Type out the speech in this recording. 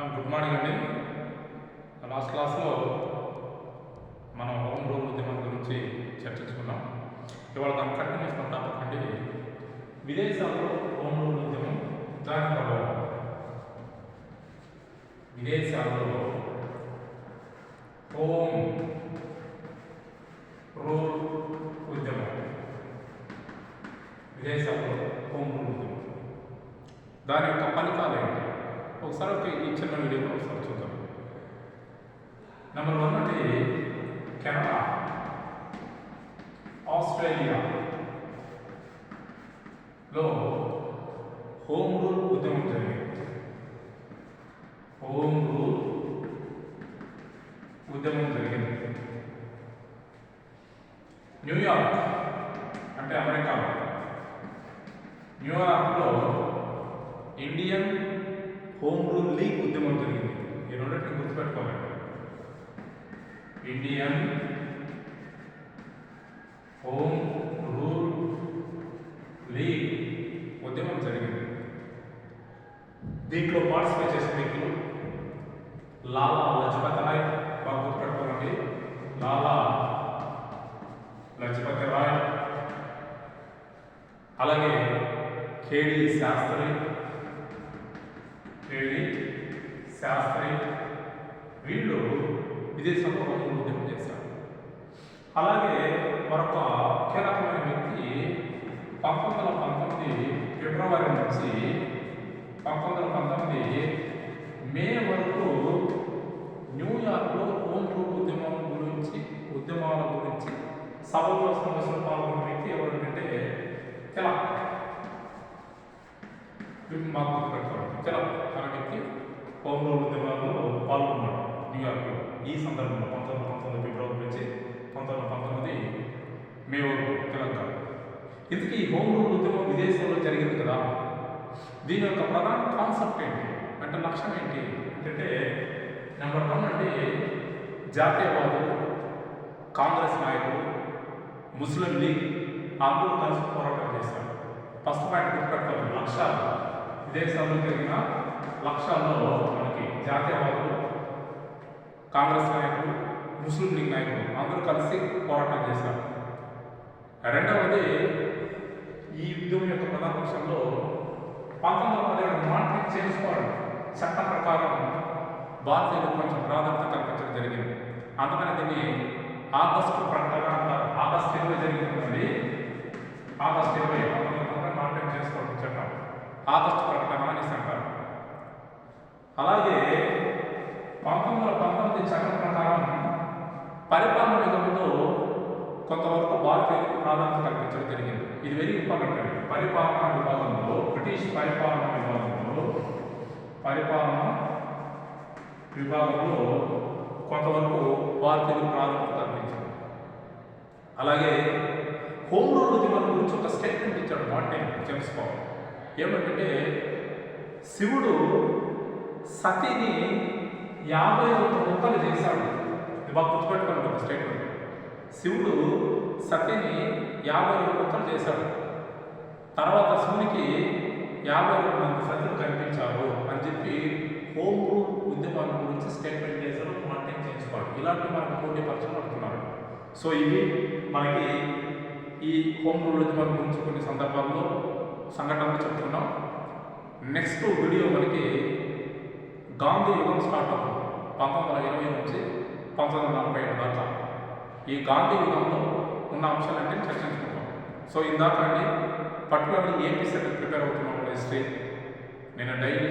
Good morning అండి. Last క్లాస్లో మనం హోమ్ రూల్ ఉద్యమం గురించి చర్చించుకున్నాం. ఇవాళ దాని కంటిన్యూస్ టాపిక్ అండి విదేశాల్లో హోమ్ రూల్ ఉద్యమం దాని ప్రభావం విదేశాల్లో హోమ్ రూల్ ఉద్యమం విదేశాల్లో హోమ్ రూల్ ఉద్యమం దాని యొక్క ఫలితాలు ఏంటి? ఒకసారి ఒక ఈ చిన్న వీడియోలో ఒకసారి చూద్దాం. నెంబర్ వన్ అంటే కెనడా ఆస్ట్రేలియా లో హోమ్ రూల్ ఉద్యమం జరిగింది. హోమ్ రూల్ ఉద్యమం జరిగింది. న్యూయార్క్ అంటే అమెరికాలో. న్యూయార్క్లో ఇండియన్ హోమ్ రూల్ లీగ్ ఉద్యమం జరిగింది. ఈ రెండింటిని గుర్తుపెట్టుకోవాలండి ఇండియన్ హోమ్ రూల్ లీగ్ ఉద్యమం జరిగింది. దీంట్లో పార్టిసిపేట్ చేసిన వ్యక్తులు లాలా లజపతి రాయ్ బాగా గుర్తుపెట్టుకోవాలండి. లాలా లజపతి రాయ్ అలాగే కేడి శాస్త్రి. కేడి శాస్త్రి వీళ్ళు విదేశంలో ఉద్యమం చేశారు అలాగే మరొక కీలకమైన వ్యక్తి పంతొమ్మిది వందల పంతొమ్మిది ఫిబ్రవరి నుంచి పంతొమ్మిది వందల పంతొమ్మిది మే వరకు న్యూయార్క్లో హోమ్ రూల్ ఉద్యమం గురించి ఉద్యమాల గురించి సభలో సమస్యలు పాల్గొన్న వ్యక్తి ఎవరంటే తిలక్ మాకు గుర్తుపెట్టుకోండి తిలక్ అనే వ్యక్తి ఉద్యమాల్లో పాల్గొన్నాడు న్యూయార్క్లో ఈ సందర్భంలో పంతొమ్మిది పంతొమ్మిది ఫిబ్రవరి నుంచి పంతొమ్మిది పంతొమ్మిది మే వరకు తెలంగాణ. ఇందుకు ఈ హోమ్ రూల్ ఉద్యమం విదేశంలో జరిగింది కదా. దీని యొక్క ప్రధాన కాన్సెప్ట్ ఏంటి? అంటే లక్ష్యం ఏంటి? ఏంటంటే నెంబర్ వన్ అంటే జాతీయవాదులు కాంగ్రెస్ నాయకులు ముస్లిం లీగ్ అందరూ కలిసి పోరాటం చేశారు. ఫస్ట్ పాయింట్ గుర్తుపెట్టుకోవాలి. లక్ష్యాలు. దేశంలో జరిగిన లక్ష్యాల్లో మనకి జాతీయవాదులు కాంగ్రెస్ నాయకులు ముస్లిం లీగ్ నాయకులు అందరూ కలిసి పోరాటం చేశారు. రెండవది ఈ యుద్ధం యొక్క ప్రధాన పక్షంలో పంతొమ్మిది వందల పదిహేడు మార్కెట్ చేసుకోవడం చట్టం ప్రకారం భారతీయులకు కొంచెం ప్రాధాన్యత కల్పించడం జరిగింది. అందుకని దీన్ని ఆగస్టు ప్రకటన అంటారు. ఆగస్టు ఇరవై జరిగింది ఆగస్టు ఇరవై పంతొమ్మిది వందల మార్కెట్ చేసుకోవడం చట్టం. ఆగస్టు ప్రకటన అనేసి అంటారు అలాగే పంతొమ్మిది వందల పంతొమ్మిది చట్టం ప్రకారం పరిపాలన విధంలో కొంతవరకు భారతీయులకు ప్రాధాన్యత కల్పించడం జరిగింది. ఇది వెరీ ఇంపార్టెంట్ అండి. పరిపాలనా విభాగంలో బ్రిటిష్ పరిపాలనా విభాగంలో పరిపాలన విభాగంలో కొంతవరకు భారతీయులకు ప్రాధాన్యత కల్పించారు అలాగే హోమ్ రూల్ ఉద్యమం గురించి ఒక స్టేట్మెంట్ ఇచ్చాడు మార్టిన్ జేమ్స్ ఏమంటే శివుడు సతిని యాభై ఒక్క ముక్కలు చేశాడు. ఇది బాగా గుర్తుపెట్టుకోండి ఒక స్టేట్మెంట్ శివుడు సతిని యాభై ఒక్క ముక్కలు చేశాడు. తర్వాత శివునికి యాభై రెండు మంది సతులు కనిపించారు అని చెప్పి హోమ్ రూల్ ఉద్యమాల గురించి స్టేట్మెంట్ చేశారు మార్టిన్ చేసుకోవాలి ఇలాంటివి మనకు పోటీ పరీక్షలు పడుతున్నారు సో ఇవి మనకి ఈ హోమ్ రూల్ ఉద్యమాల గురించి కొన్ని సందర్భాల్లో సంఘటనలు చెప్తున్నాం. నెక్స్ట్ వీడియో మనకి గాంధీ యుగం స్టార్ట్ అవుతుంది. పంతొమ్మిది వందల ఇరవై నుంచి పంతొమ్మిది వందల నలభై ఏడు దాకా. ఈ గాంధీ యుగంలో ఉన్న అంశాలన్నీ చర్చించుకుంటాం సో ఇందాక అండి పర్టికులర్లీ ఏపీ సెట్ ప్రిపేర్ అవుతున్నాం హిస్టరీ నేను డైలీ